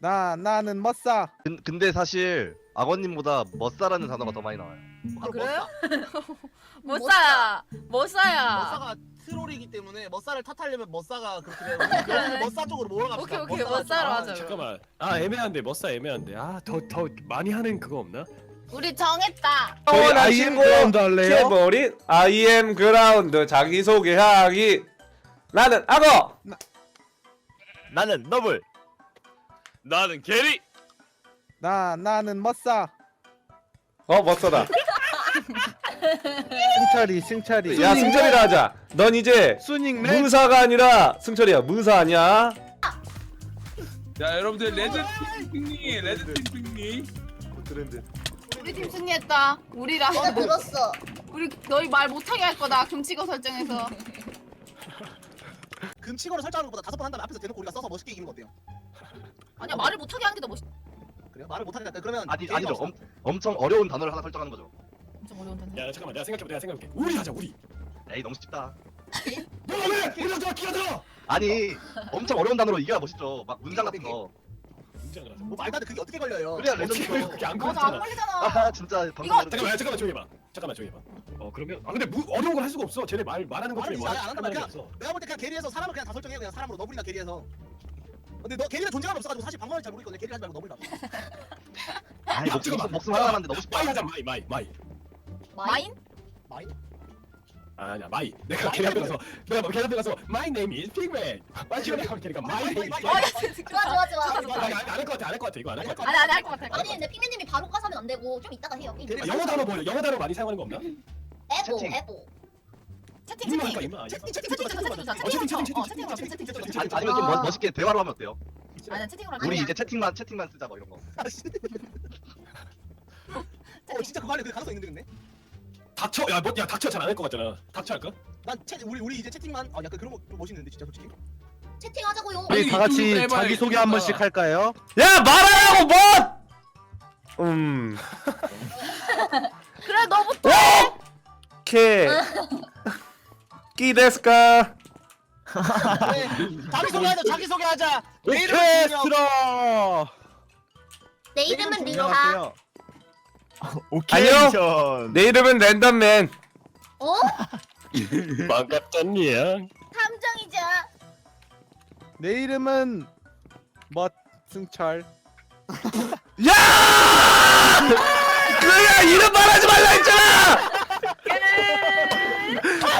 나 나는 멋싸. 근, 근데 사실 악어님보다 멋사라는 단어가 더 많이 나와요. 아 그래요? 못 사야. 머싸가 트롤이기 때문에 머싸를 탓하려면 머싸가 그렇게 돼요. 여기 머싸 쪽으로 몰아갑시다. 오케이, 오케이, 머싸로 좀- 하자. 잠깐만. 아 애매한데 머싸 애매한데. 아 더 더 많이 하는 그거 없나? 우리 정했다. 저희 원하신 아이엠 곳 그라운드 할래요? 캐버린 IM 그라운드 자기소개하기 나는 악어 나는 너블. 나는 게리. 나 나는 멋싸. 어 멋져다 승철이 승철이. 야 승철이라 하자 넌 이제 수닝맨. 무사가 아니라 승철이야 무사 아니야 자 여러분들 레드 팀 레드 팀 트렌드. 우리 팀 승리했다. 우리랑 내가 들었어. 우리 너희 말 못하게 할 거다. 금치고 설정해서. 금치고를 설정하는 것보다 다섯 번 한 다음에 앞에서 대놓고 우리가 써서 멋있게 이기는 거 어때요? 아니야 말을 못하게 하는 게 더 멋있. 그래요? 말을 못하니까 그러면 아니 아니죠. 없어. 엄, 엄청 어려운 단어를 하나 설정하는 거죠. 엄청 어려운 단어. 야 잠깐만 내가 생각해 내가 생각해. 우리 하자 우리. 에이 너무 쉽다. 뭐야 왜? 우리 하자 기가 들어. 아니 엄청 어려운 단어로 이겨야 멋있죠. 막 문장 같은 거. 하자. 뭐 말도 안 돼. 그게 어떻게 걸려요? 그래야 어떻게 레전드죠. 그게 안 맞아 안 걸리잖아. 걸리잖아. 아 진짜 방금 이거 잠깐만 잠깐만 조용히 해봐. 잠깐만 조용히 해봐. 어 그러면 아 근데 무, 어려운 걸 할 수가 없어. 쟤네 말 말하는 것 중에 뭐안 한단 말이야. 없어. 내가 볼 때 그냥 게리에서 사람을 그냥 다 설정해 그냥 사람으로 너블이나 게리에서. 근데 너 게리는 존재감 없어가지고 사실 방법을 잘 모르겠거든. 게리 하지 말고 너블이다. 아니 목숨 잠깐만. 목숨 하나 남았는데 너무 쉽다. 마이 하자 마이 마이 마이. 마인? 마이? 아, 아니야 마이. 내가 걔 앞에 가서 내가 뭐걔 앞에 가서 My name is Pigman. 지금 내가 걔니까 My name is Pigman. 좋아 좋아 좋아. 좋다, 좋다. 안할 것 같아 안 할 것 같아 이거 안 할 것 같아. 아니 아니 할것 같아. 아니 근데 피메님이 바로 까서 하면 안 되고 좀 이따가 해요. 아, 영어 단어 뭐야? 영어 단어 많이 사용하는 거 없나? 에보 채팅. 에보. 채팅 채팅. 채팅 채팅 채팅 채팅 채팅 어, 채팅, 채팅, 어, 채팅, 채팅으로 채팅, 채팅 채팅 채팅, 채팅. 아니, 아니면 좀 멋- 멋있게 대화로 하면 어때요? 아니야 채팅으로 우리. 이제 채팅만 채팅만 쓰자 뭐 이런 거. 어 진짜 그거 할래. 그 가능성 있는데 근데. 닥쳐 야 뭐 야 닥쳐 잘 안 할 것 같잖아. 닥쳐 할까? 난 채, 우리 우리 이제 채팅만 어 약간 그런 거좀 멋있는데 진짜 솔직히. 채팅하자고요. 우리 아니, 다 같이 자기 소개 한. 번씩 할까요? 야 말하라고 뭐 음. 그래 너부터. 오케이 끼데스까 네. 자기 소개하자. 자기 소개하자. 내 이름은 오케이 김영. 스러. 내 이름은 리타. 안녕 내 이름은 랜덤맨 어? 반갑잖니야. 탐정이자. 내 이름은 멋 승철. 야 이름 말하지 말라 했잖아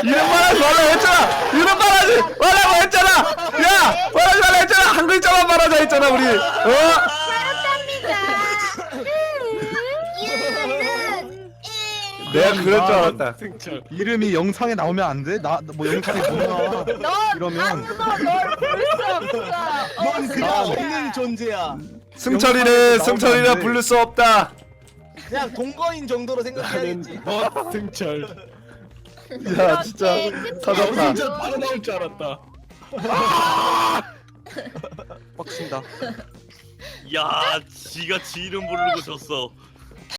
이름 말하지 말라 했잖아 이름 말하지 말라고 했잖아 야 말하지 말라 했잖아 한 글자만 말하자 했잖아 우리 어 내가 그럴 줄 알았다 승철. 이름이 영상에 나오면 안 돼? 나 뭐 영상에 못 나와. 넌 이러면 없어. 넌 그냥 아, 없는 존재야. 승철이를 승철이라 부를 수 없다 그냥 동거인 정도로 생각해야겠지. 나는 뭐 승철. 야 진짜 터졌다 진짜 바로 나올 줄 알았다. 빡친다. 야, 지가 지 이름 부르고 졌어.